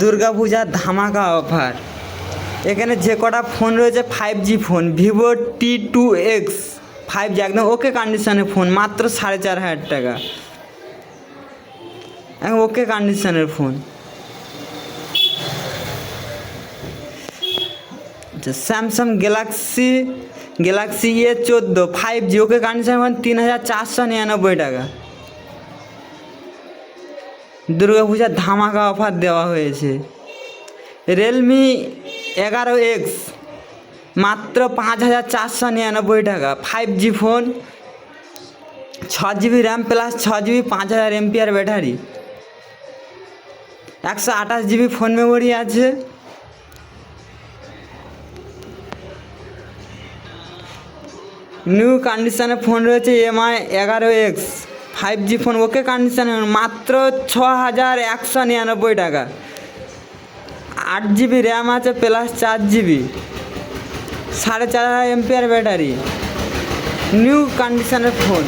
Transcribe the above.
দুর্গাপূজার ধামাকা অফার। এখানে যে কটা ফোন রয়েছে five G phone, Vivo T two X five G একদম ওকে কন্ডিশনের ফোন, মাত্র সাড়ে চার হাজার টাকা। ওকে কন্ডিশনের phone. Samsung Galaxy Galaxy A চোদ্দ five G okay condition phone, তিন হাজার চারশো নিরানব্বই টাকা। দুর্গাপূজার ধামাকা অফার দেওয়া হয়েছে। রিয়েলমি এগারো এক্স মাত্র পাঁচ হাজার চারশো নিরানব্বই টাকা। ফাইভ জি ফোন ছ জিবি র্যাম প্লাস ছ জিবি পাঁচ হাজার এমপিআর ব্যাটারি। একশো আঠাশ জিবি ফোন মেমোরি আছে। নিউ কন্ডিশনে ফোন রয়েছে এমআই এগারো X five G phone, okay condition মাত্র ছ হাজার একশো নিরানব্বই টাকা। আট জিবি র্যাম আছে প্লাস চার জিবি। সাড়ে চার হাজার এমপিআর ব্যাটারি। নিউ কন্ডিশনের ফোন